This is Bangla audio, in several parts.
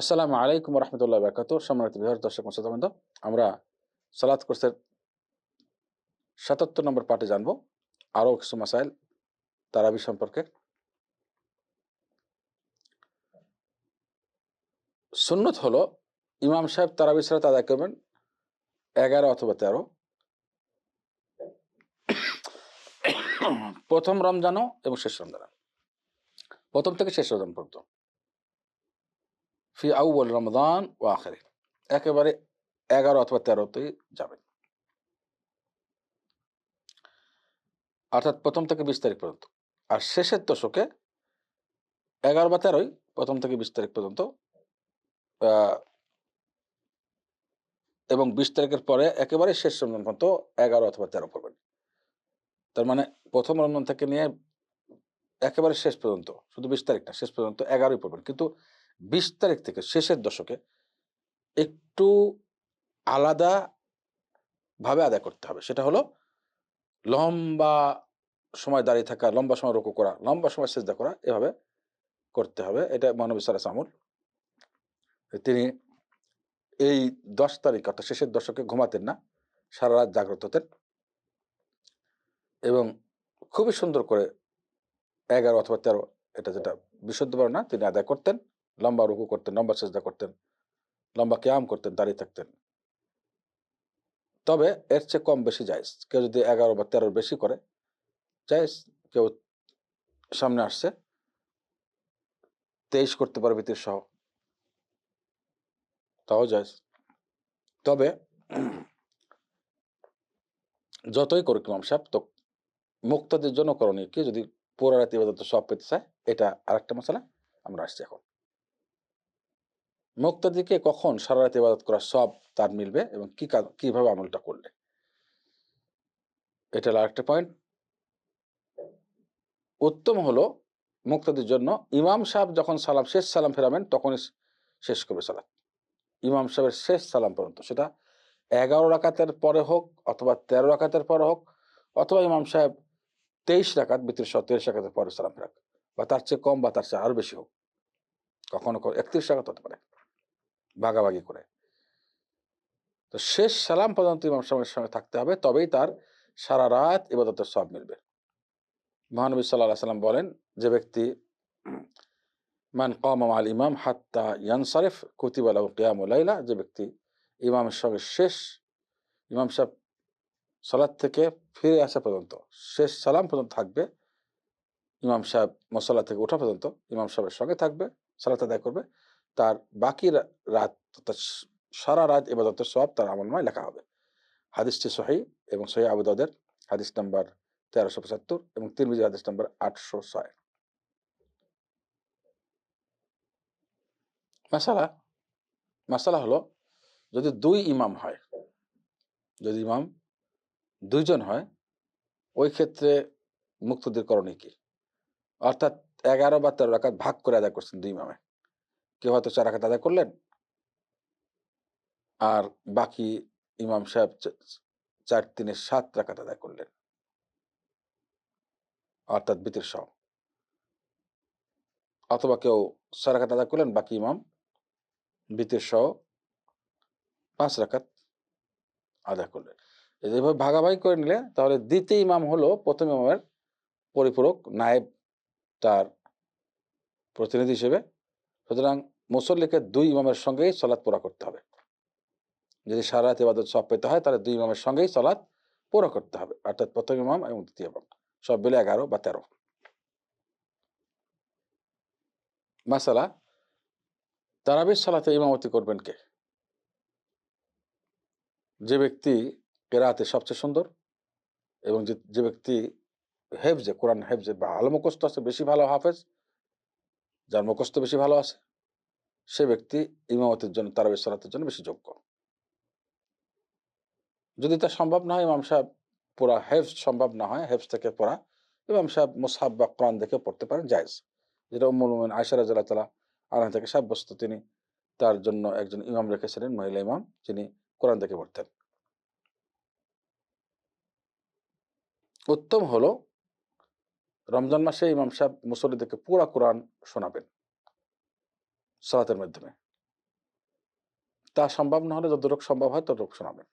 আসসালামু আলাইকুম রহমতুল্লাহ বারকাত সম্মানিত বিহার দর্শক মশাদবন্ধ আমরা সালাত কোর্সের সাতাত্তর নম্বর পার্টে জানব আরও কিছু মাসাইল তারাবি সম্পর্কে। সুন্নত হলো ইমাম সাহেব তারাবি সালাত আদায় করবেন এগারো অথবা তেরো। প্রথম রমজানও এবং শেষ রমজানও। প্রথম থেকে শেষ রমজান পর্যন্ত। ফি আউ্বল রমদান ও আখেরে একেবারে এগারো অথবা তেরোতে যাবেন। অর্থাৎ প্রথম থেকে বিশ তারিখ পর্যন্ত। আর শেষের দশকে এগারো বা তেরোই প্রথম থেকে বিশ তারিখ পর্যন্ত এবং বিশ তারিখের পরে একেবারে শেষ রমজান পর্যন্ত এগারো অথবা তেরো পড়বেন। তার মানে প্রথম রমজান থেকে নিয়ে একেবারে শেষ পর্যন্ত, শুধু বিশ তারিখ না, শেষ পর্যন্ত এগারোই পড়বেন। কিন্তু বিশ তারিখ থেকে, শেষের দশকে একটু আলাদা ভাবে আদায় করতে হবে। সেটা হলো লম্বা সময় দাঁড়িয়ে থাকা, লম্বা সময় রুকু করা, লম্বা সময় সেজদা করা, এভাবে করতে হবে। এটা মানবী সালাস আমল। তিনি এই দশ তারিখ অর্থাৎ শেষের দশকে ঘুমাতেন না, সারা রাত জাগ্রত হতেন এবং খুবই সুন্দর করে এগারো অথবা তেরো, এটা যেটা বিশুদ্ধ বর্ণনা তিনি আদায় করতেন। লম্বা রুকু করতেন, লম্বা সেজদা করতেন, লম্বা ক্যাম করতেন, দাঁড়িয়ে থাকতেন। তবে এর চেয়ে কম বেশি যায় কেউ যদি এগারো বা তেরোর বেশি করে যায় কেউ সামনে আসছে, তেইশ করতে পারে ভিতর সহ। তাও যায় তবে যতই করুক ইমাম সাহেব, তো মুক্তাদের জন্য করণীয় কি? যদি পুরো রাতে সব পেতে চায়, এটা আরেকটা মশলা। আমরা আসছি এখন। মুক্তাদিকে কখন সারা রাত ইবাদত করা সব তার মিলবে এবং কি কীভাবে আমলটা করলে? এটা হলো আরেকটা পয়েন্ট উত্তম হলো মুক্তাদির জন্য ইমাম সাহেব যখন সালাম, শেষ সালাম ফেরাবেন তখনই শেষ করবে সালাত। ইমাম সাহেবের শেষ সালাম পর্যন্ত। সেটা এগারো রাকাতের পরে হোক অথবা তেরো রাকাতের পরে হোক অথবা ইমাম সাহেব তেইশ রাকাত বিত্রিশ তেইশ রাকাতের পরে সালাম ফেরাক। বা তার চেয়ে কম বা তার চেয়ে আরও বেশি হোক। কখনো একত্রিশ রাকাত হতে পারে। ভাগাভাগি করে। তো শেষ সালাম পর্যন্ত ইমাম সাহেবের সঙ্গে থাকতে হবে, তবেই তার সারা রাত ইবাদতের সব মিলবে। মহানবী সাল্লাহ সাল্লাম বলেন, যে ব্যক্তি মান কমাম আল ইমাম হাত্তা ইয়ানসারেফ কুতিবালা কিয়াম লাইলা, যে ব্যক্তি ইমামের সঙ্গে শেষ, ইমাম সাহেব সালাদ থেকে ফিরে আসা পর্যন্ত, শেষ সালাম পর্যন্ত থাকবে, ইমাম সাহেব মশলা থেকে ওঠা পর্যন্ত ইমাম সাহেবের সঙ্গে থাকবে, সালাত আদায় করবে তার বাকি রাত সারা রাত ইবাদতের সব তার আমলময় লেখা হবে। হাদিসটি সহি এবং সহি আবুদাদের হাদিস নাম্বার তেরোশো পঁচাত্তর এবং তিরমিজি হাদিস নাম্বার আটশো ছয়। মাসালা মাসালা হলো যদি দুই ইমাম হয়, যদি ইমাম দুইজন হয়, ওই ক্ষেত্রে মুক্তদের করণীয় কি? অর্থাৎ এগারো বা তেরো রাকাত ভাগ করে আদায় করছেন দুই ইমামে। কেউ হয়তো চার রাকাত আদায় করলেন। আর বাকি ইমাম সাহেব চার তিনে সাত রাকাত আদায় করলেন। অর্থাৎ বিতির সহ। অথবা কেউ ছয় রাকাত আদায় করলেন, বাকি ইমাম, বিতির সহ পাঁচ রাকাত আদায় করলেন। এইভাবে ভাগাভাগি করে নিলে, তাহলে দ্বিতীয় ইমাম হলো প্রথম ইমামের পরিপূরক নায়েব তার প্রতিনিধি হিসেবে। সুতরাং মুসল্লিকে দুই ইমামের সঙ্গেই সলাৎ পুরা করতে হবে। যদি সারা রাত ইবাদত সব পেতে হয়, তাহলে দুই ইমামের সঙ্গেই সলাৎ পুরা করতে হবে। অর্থাৎ প্রথম ইমাম এবং দ্বিতীয় ইমাম। সব মিলে এগারো বা তেরো। মাসালা, তারাবির সালাতে ইমামতি করবেন কে? যে ব্যক্তি কেরাতে সবচেয়ে সুন্দর এবং যে ব্যক্তি হেফজে, কোরআন হেফজে ভালো মুখস্থ আছে, বেশি ভালো হাফেজ যার মুখস্থ বেশি ভালো আছে। সে ব্যক্তি ইমামতের জন্য, তারাবির সালাতের জন্য বেশি যোগ্য। যদি তা সম্ভব না হয়, ইমাম সাহেব পুরা হেফজ সম্ভব না হয়, হেফজ থেকে পড়া, ইমাম সাহেব মুসাহাব বা কোরআন দেখে পড়তে পারেন, জায়েজ। যেটা উম্মুল মুমিন আয়সা রাজিয়াল্লাহু তাআলা আনহা থেকে সাব্যস্ত, তিনি তার জন্য একজন ইমাম রেখেছিলেন, মহিলা ইমাম, যিনি কোরআন দেখে পড়তেন। উত্তম হলো রমজান মাসে ইমাম সাহেব মুসল্লিদেরকে পুরা কোরআন শোনাবেন সালাতের মাধ্যমে। তা সম্ভব না হলে যতটুকু সম্ভব হয় ততটুকু শোনাবেন।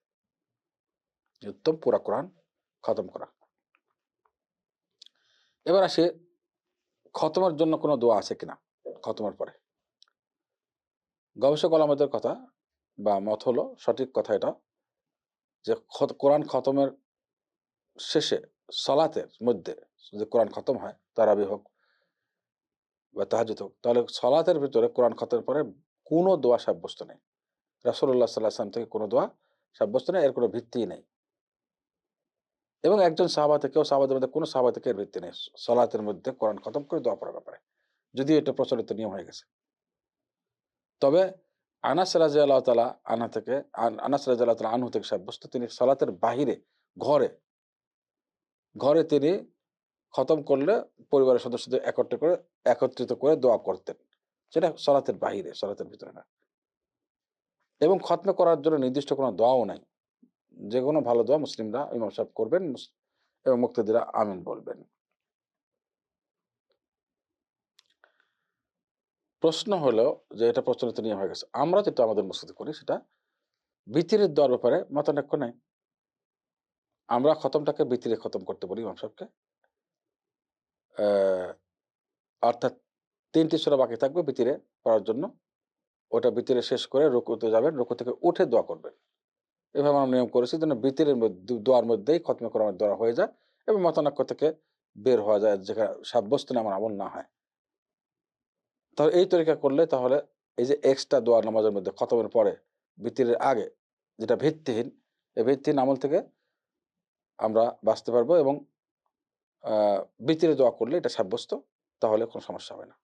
উত্তম পুরা কোরআন খতম করা। এবার আসে, খতমের জন্য কোনো দোয়া আছে কিনা? খতমের পরে। গবেষক আলামতের কথা বা মত হলো, সঠিক কথা এটা যে কোরআন খতমের শেষে সলাতের মধ্যে যদি কোরআন খতম হয়, তারাবি হোক বা তাহাজুদ হোক, তাহলে সলাতের ভিতরে কোরআন খতমের পরে কোনো দোয়া সাব্যস্ত নেই। রাসুল্লাহ সাল্লাহ থেকে কোনো দোয়া সাব্যস্ত নেই, এর কোনো ভিত্তি নেই। এবং একজন সাহাবা থেকেও সাহাবাদের মধ্যে, কোনো সাহাবা থেকে এর ভিত্তি নেই? সলাতের মধ্যে কোরআন খতম করে দোয়া পড়ার ব্যাপারে। যদিও এটা প্রচলিত নিয়ম হয়ে গেছে। তবে আনাস রাজি আল্লাহ তালা আনা থেকে, আন- আনাস রাজি আল্লাহ তালা আনহু থেকে সাব্যস্ত, তিনি সলাতের বাহিরে, ঘরে ঘরে তিনি খতম করলে পরিবারের সদস্যদের একত্রিত করে একত্রিত করে দোয়া করতেন। সেটা সলাতের বাহিরে, সলাতের ভিতরে না। এবং খতমে করার জন্য নির্দিষ্ট কোনো দোয়াও নাই। যে কোনো ভালো দোয়া মুসলিমরা ইমাম সাহেব করবেন এবং মুক্তদিরা আমিন বলবেন। প্রশ্ন হলো যে, এটা প্রচলিত নিয়ম হয়ে গেছে। আমরা যেটা আমাদের মসজিদে করি, সেটা বিতিরের দেওয়ার ব্যাপারে মতানৈক্য নাই। আমরা খতমটাকে বিতিরে খতম করতে বলি ইমাম সাহেবকে। অর্থাৎ তিনটি সুরা বাকি থাকবে বিতিরে পড়ার জন্য। ওটা বিতিরে শেষ করে রুকুতে যাবেন, রুকু থেকে উঠে দোয়া করবেন। এভাবে আমরা নিয়ম করেছি যেন ভিতরের দোয়ার মধ্যেই খতমে কোরআনের দোয়া হয়ে যায় এবং মতানৈক্য থেকে বের হওয়া যায় যেখানে সাব্যস্ত আমার আমল না হয়। তাহলে এই তরিকা করলে তাহলে এই যে এক্সট্রা দোয়া নামাজের মধ্যে খতমের পরে, ভিতরের আগে যেটা ভিত্তিহীন, এই ভিত্তিহীন আমল থেকে আমরা বাঁচতে পারব এবং বিতিরে দোয়া করলে এটা সাব্যস্ত, তাহলে কোনো সমস্যা হবে না।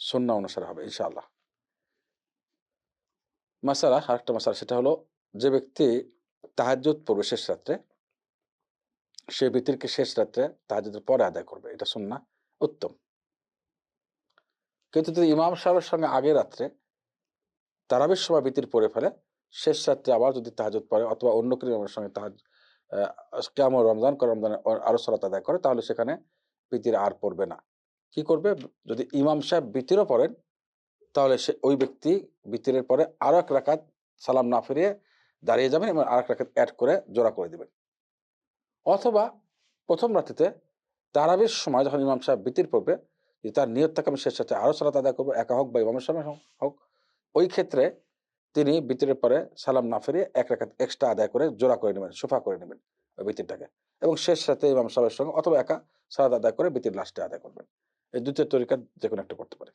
সন্না অনুসারে হবে, ইনশাআল্লাহ। মাসালা, আরেকটা মাসালা, সেটা হলো যে ব্যক্তি তাহাজ্জুদ পড়বে শেষ রাত্রে, সে বিতিরকে শেষ রাত্রে তাহাজ্জুদের পরে আদায় করবে, এটা সুন্না উত্তম। কিন্তু যদি ইমাম সাহেবের সঙ্গে আগে রাত্রে তারাবির সময় বিতির পড়ে ফেলে, শেষ রাত্রে আবার যদি তাহাজুদ পড়ে অথবা অন্য কোনো ইমামের সঙ্গে তাহাজ কেমন রমজান করে রমজানে আরও সলাত আদায় করে, তাহলে সেখানে বিতির আর পড়বে না। কি করবে? যদি ইমাম সাহেব বিতিরও পড়েন, তাহলে সে, ওই ব্যক্তি বিতিরের পরে আরও এক রাকাত সালাম না ফিরিয়ে দাঁড়িয়ে যাবেন এবং আর এক রাকাত অ্যাড করে জোড়া করে দিবেন। অথবা প্রথম রাত্রিতে তারাবির সময় যখন ইমাম সাহেব বিতির পড়বে যে তার নিয়ত থাকে আমি শেষ সাথে আরও সালাত আদায় করব, একা হোক বা ইমামের সামনে হোক, ওই ক্ষেত্রে তিনি বিতিরের পরে সালাম না ফিরিয়ে এক রাকাত এক্সট্রা আদায় করে জোড়া করে নেবেন, সোফা করে নেবেন ওই বিতিরটাকে এবং শেষ সাথে ইমাম সাহেবের সঙ্গে অথবা একা সালাত আদায় করে বিতির লাস্টে আদায় করবেন। এই দ্বিতীয় তরিকা যে কোনো একটা করতে পারে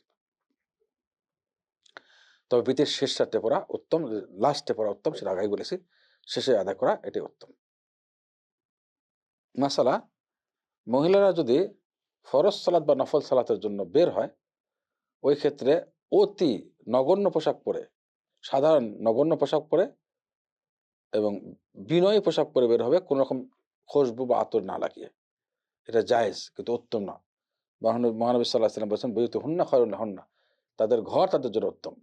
তবে বিতির শেষ রাতে পড়া উত্তম লাস্টে পড়া উত্তম, সেটা আগাই বলেছি, শেষে আদায় করা এটাই উত্তম। মাসালা, মহিলারা যদি ফরজ সালাদ বা নফল সালাতের জন্য বের হয়, ওই ক্ষেত্রে অতি নগণ্য পোশাক পরে সাধারণ নগণ্য পোশাক পরে এবং বিনয় পোশাক পরে বের হবে কোন রকম খুশবু বা আতর না লাগিয়ে। এটা জায়েজ, কিন্তু উত্তম না। মহানবী সাল্লাহ সাল্লাম বলছেন বইতে হুন্না খয়রুন হন্না। তাদের ঘর তাদের জন্য উত্তম।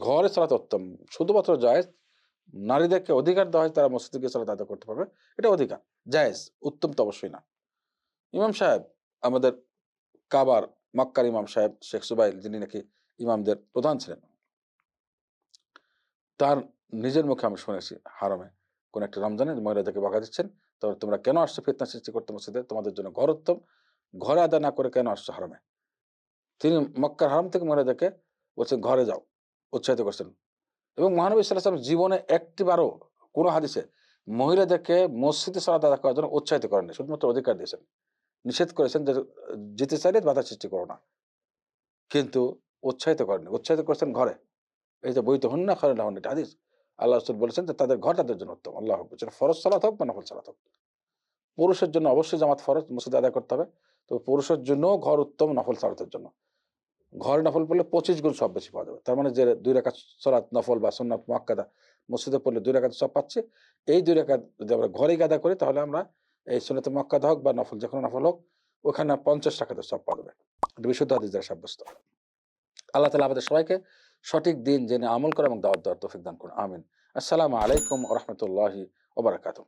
ঘরে সালাত উত্তম। শুধুমাত্র জায়েজ, নারীদেরকে অধিকার দেওয়া হয়, তারা মসজিদে গিয়ে সালাত আদায় করতে পারবে। এটা অধিকার, জায়েজ, উত্তম তো অবশ্যই না। ইমাম সাহেব, আমাদের কাবার, মক্কার ইমাম সাহেব, শেখ সুবাইল, যিনি নাকি ইমামদের প্রধান ছিলেন তার নিজের মুখে আমি শুনেছি হারমে। কোন একটা রমজানে মহিলাদেরকে বকা দিচ্ছেন। তবে তোমরা কেন আসছো? ফিতনা সৃষ্টি করতে মসজিদে? তোমাদের জন্য ঘর উত্তম। ঘরে আদায় না করে কেন আসছো হারমে? তিনি মক্কার হারম থেকে মহিলাদেরকে বলছেন ঘরে যাও। উৎসাহিত করছেন। এবং মহানবী সাল্লাহ জীবনে একটিবারও কোনো হাদিসে মহিলাদেরকে মসজিদে সালাত আদায় করার জন্য উৎসাহিত করেননি। শুধুমাত্র অধিকার দিয়েছেন। নিষেধ করেছেন যে, যেতে চাইলে বাধা সৃষ্টি করো না। কিন্তু উৎসাহিত করেননি। উৎসাহিত করেছেন ঘরে। এই যে হন্না খারে না হন্না হাদিস। আল্লাহ রসুল বলেছেন যে তাদের ঘর তাদের জন্য উত্তম। আল্লাহ সেটা ফরজ সালাত হোক বা নফল সালাত হোক। পুরুষের জন্য অবশ্যই জামাত ফরজ, মসজিদে আদায় করতে হবে। তো পুরুষের জন্য ঘর উত্তম নফল সালাতের জন্য। ঘরে নফল পড়লে পঁচিশ গুণ সব বেশি পাওয়া যাবে। তার মানে যে দুই রেখা সলাৎ নফল বা সন্ন্যাত মাক্কাদা মসজিদে পড়লে দুই রেখাত সব পাচ্ছে। এই দুই রেখা যদি আমরা ঘরেই গাদা করি, তাহলে আমরা এই সন্ন্যত মক্কাদা হোক বা নফল যে কোনো নফল হোক, ওখানে পঞ্চাশ টাকাতে সব পাওয়া যাবে। এটা বিশুদ্ধ হাদিস দ্বারা সাব্যস্ত। আল্লাহ তালা আমাদের সবাইকে সঠিক দিন জেনে আমল করা এবং দাওয়াত দেওয়ার তৌফিক দান করুন। আমিন। আসসালামু আলাইকুম রহমতুল্লাহি ওবরাকাতুহ